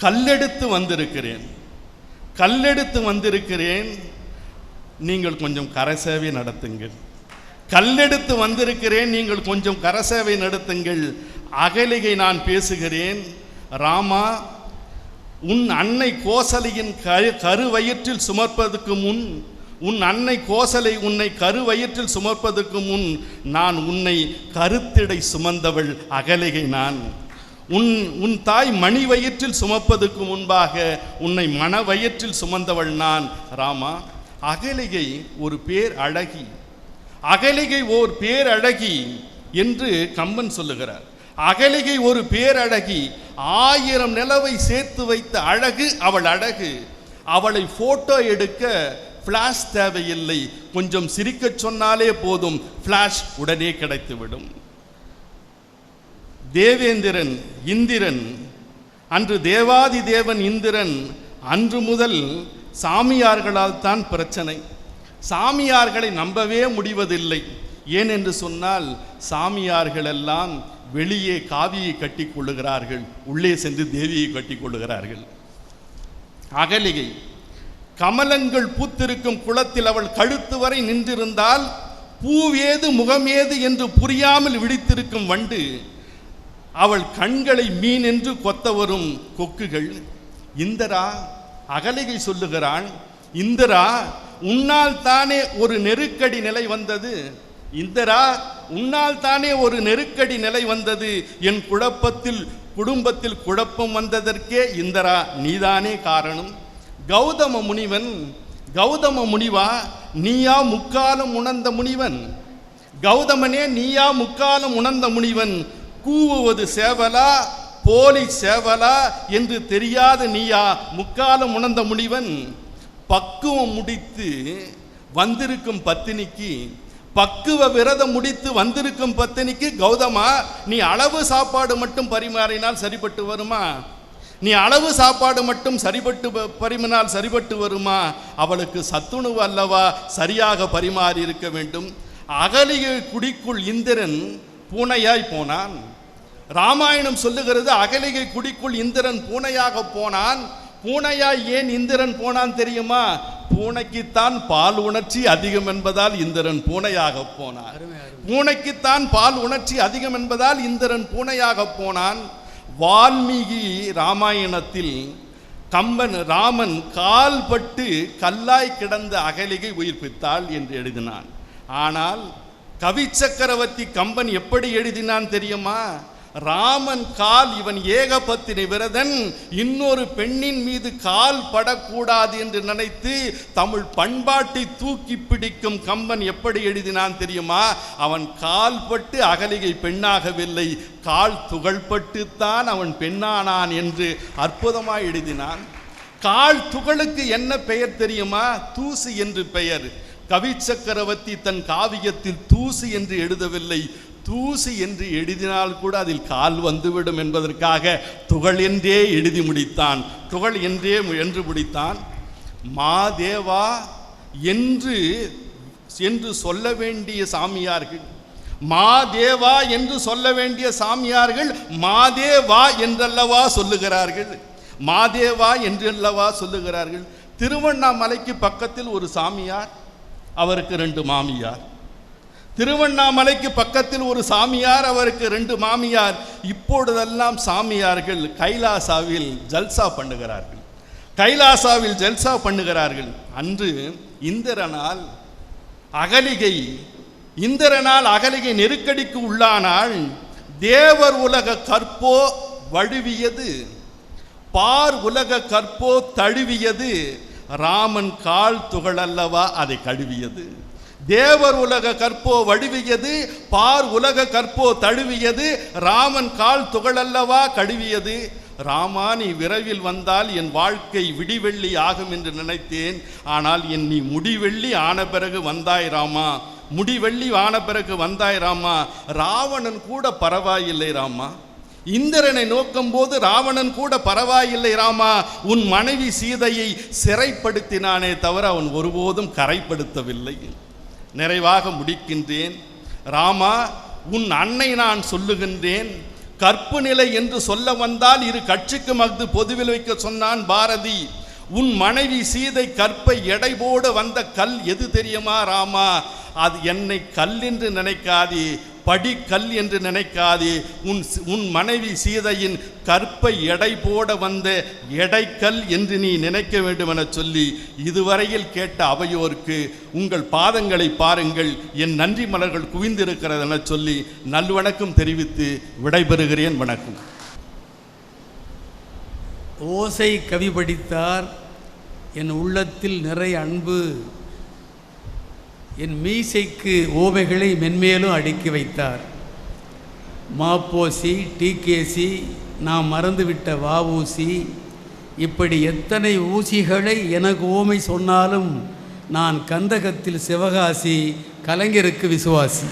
கல்லெடுத்து வந்திருக்கிறேன். கல்லெடுத்து வந்திருக்கிறேன். நீங்கள் கொஞ்சம் கரசேவை நடத்துங்கள். கல்லெடுத்து வந்திருக்கிறேன். நீங்கள் கொஞ்சம் கரசேவை நடத்துங்கள். அகலிகை நான் பேசுகிறேன். ராமா உன் அன்னை கோசலையின் கரு கருவயிற்றில் சுமர்ப்பதற்கு முன் உன் அன்னை கோசலை உன்னை கருவயிற்றில் சுமர்ப்பதற்கு முன் நான் உன்னை கருத்திடை சுமந்தவள் அகலிகை நான். உன் உன் தாய் மணி வயிற்றில் சுமப்பதற்கு முன்பாக உன்னை மன வயிற்றில் சுமந்தவள் நான் ராமா. அகலிகை ஒரு பேர் அழகி. அகலிகை ஓர் பேரழகி என்று கம்பன் சொல்லுகிறார். அகலிகை ஒரு பேரழகி ஆயிரம் நிலவை சேர்த்து வைத்த அழகு அவள் அழகு. அவளை போட்டோ எடுக்க ஃப்ளாஷ் தேவையில்லை. கொஞ்சம் சிரிக்கச் சொன்னாலே போதும். ஃப்ளாஷ் உடனே கிடைத்துவிடும். தேவேந்திரன் இந்திரன் அன்று தேவாதி தேவன் இந்திரன் அன்று முதல் சாமியார்களால் தான் பிரச்சனை. சாமியார்களை நம்பவே முடிவதில்லை. ஏன் என்று சொன்னால் சாமியார்களெல்லாம் வெளியே காவியை கட்டிக் கொள்ளுகிறார்கள். உள்ளே சென்று தேவியை கட்டிக் கொள்ளுகிறார்கள். அகலிகை கமலங்கள் பூத்திருக்கும் குளத்தில் அவள் கழுத்து வரை நின்றிருந்தால் பூவேது முகமேது என்று புரியாமல் விழித்திருக்கும் வண்டு அவள் கண்களை மீன் என்று கொத்த வரும் கொக்குகள். இந்திரா அகலிகை சொல்லுகிறான் இந்திரா உன்னால் தானே ஒரு நெருக்கடி நிலை வந்தது. இந்தரா உன்னால் தானே ஒரு நெருக்கடி நிலை வந்தது. என் குழப்பத்தில் குடும்பத்தில் குழப்பம் வந்ததற்கே இந்தரா நீதானே காரணம். கௌதம முனிவன் கௌதம முனிவா நீயா முக்காலம் உணர்ந்த முனிவன். கௌதமனே நீயா முக்காலம் உணர்ந்த முனிவன். கூவுவது சேவலா போலி சேவலா என்று தெரியாத நீயா? முக்காலம் உணர்ந்த முனிவன் பக்குவம் முடித்து வந்திருக்கும் பத்தினிக்கு பக்குவ விரதம் முடித்து வந்திருக்கும் பத்தினிக்கு கௌதமா நீ அளவு சாப்பாடு மட்டும் பரிமாறினால் சரிப்பட்டு வருமா? நீ அளவு சாப்பாடு மட்டும் சரிபட்டு ப- சரிபட்டு வருமா? அவளுக்கு சத்துணவு அல்லவா? சரியாக பரிமாறி இருக்க வேண்டும். அகலிய குடிக்குள் இந்திரன் பூனையாய் போனான். ராமாயணம் சொல்லுகிறது அகலிகை குடிக்குள் இந்திரன் பூனையாக போனான். பூனையாய் ஏன் இந்திரன் போனான் தெரியுமா? பூனைக்குத்தான் பால் உணர்ச்சி அதிகம் என்பதால் இந்திரன் பூனையாக போனான். பூனைக்குத்தான் பால் உணர்ச்சி அதிகம் என்பதால் இந்திரன் பூனையாக போனான். வால்மீகி ராமாயணத்தில் கம்பன் ராமன் கால்பட்டு கல்லாய் கிடந்த அகலிகை உயிர்ப்பித்தாள் என்று எழுதினான். ஆனால் கவி சக்கரவர்த்தி கம்பன் எப்படி எழுதினான் தெரியுமா? ராமன் கால் இவன் ஏகபத்தினி விரதன் இன்னொரு பெண்ணின் மீது கால் படக்கூடாது என்று நினைத்து தமிழ் பண்பாட்டை தூக்கி பிடிக்கும் கம்பன் எப்படி எழுதினான் தெரியுமா? அவன் கால் பட்டு அகலிகை பெண்ணாகவில்லை கால் துகள்பட்டுத்தான் அவன் பெண்ணானான் என்று அற்புதமாய் எழுதினான். கால் துகளுக்கு என்ன பெயர் தெரியுமா? தூசு என்று பெயர். கவி சக்கரவர்த்தி தன் காவியத்தில் தூசு என்று எழுதவில்லை. தூசு என்று எழுதினால் கூட அதில் கால் வந்துவிடும் என்பதற்காக துகள் என்றே எழுதி முடித்தான். துகள் என்றே என்று முடித்தான். மாதேவா என்று என்று சொல்ல வேண்டிய சாமியார்கள் மாதேவா என்று சொல்ல வேண்டிய சாமியார்கள் மாதேவா என்றல்லவா சொல்லுகிறார்கள். மாதேவா என்றல்லவா சொல்லுகிறார்கள். திருவண்ணாமலைக்கு பக்கத்தில் ஒரு சாமியார் அவருக்கு ரெண்டு மாமியார். திருவண்ணாமலைக்கு பக்கத்தில் ஒரு சாமியார் அவருக்கு ரெண்டு மாமியார். இப்பொழுதெல்லாம் சாமியார்கள் கைலாசாவில் ஜல்சா பண்ணுகிறார்கள். கைலாசாவில் ஜல்சா பண்ணுகிறார்கள். அன்று இந்திரனால் அகலிகை இந்திரனால் அகலிகை நெருக்கடிக்கு உள்ளானால் தேவர் உலக கற்போ வழுவியது பார் உலக கற்போ தழுவியது ராமன் கால் துகளல்லவா அதை கழுவியது. தேவர் உலக கற்போ வழுவியது பார் உலக கற்போ தழுவியது ராமன் கால் துகளல்லவா கழுவியது. ராமா நீ விரைவில் வந்தால் என் வாழ்க்கை விடிவெள்ளி ஆகும் என்று நினைத்தேன். ஆனால் என் நீ முடிவெள்ளி ஆன பிறகு வந்தாய் ராமா. முடிவெள்ளி ஆன பிறகு வந்தாய் ராமா. ராவணன் கூட பரவாயில்லை ராமா. இந்திரனை நோக்கும் போது ராவணன் கூட பரவாயில்லை ராமா. உன் மனைவி சீதையை சிறைப்படுத்தினானே தவிர அவன் ஒருபோதும் கரைப்படுத்தவில்லை. நிறைவாக முடிக்கின்றேன். ராமா உன் அன்னை நான் சொல்லுகின்றேன். கற்பு நிலை என்று சொல்ல வந்தால் இரு கட்சிக்கும் அஃது பொதுவில் வைக்க சொன்னான் பாரதி. உன் மனைவி சீதை கற்பை எடை போட வந்த கல் எது தெரியுமா ராமா? அது என்னை கல் என்று நினைக்காதே. படி கல் என்று நினைக்காதே. உன் உன் மனைவி சீதையின் கற்பை எடை போட வந்த எடைக்கல் என்று நீ நினைக்க வேண்டும் என சொல்லி இதுவரையில் கேட்ட அவையோருக்கு உங்கள் பாதங்களை பாருங்கள் என் நன்றி மலர்கள் குவிந்திருக்கிறது என சொல்லி நல்வணக்கம் தெரிவித்து விடைபெறுகிறேன். வணக்கம். ஓசை கவி படித்தார் என் உள்ளத்தில் நிறைய அன்பு என் மீசைக்கு ஓமைகளை மென்மேலும் அடுக்கி வைத்தார். மாப்போசி டிகேசி நாம் மறந்துவிட்ட வாவூசி இப்படி எத்தனை ஊசிகளை எனக்கு ஓமை சொன்னாலும் நான் கந்தகத்தில் சிவகாசி கலைஞருக்கு விசுவாசி.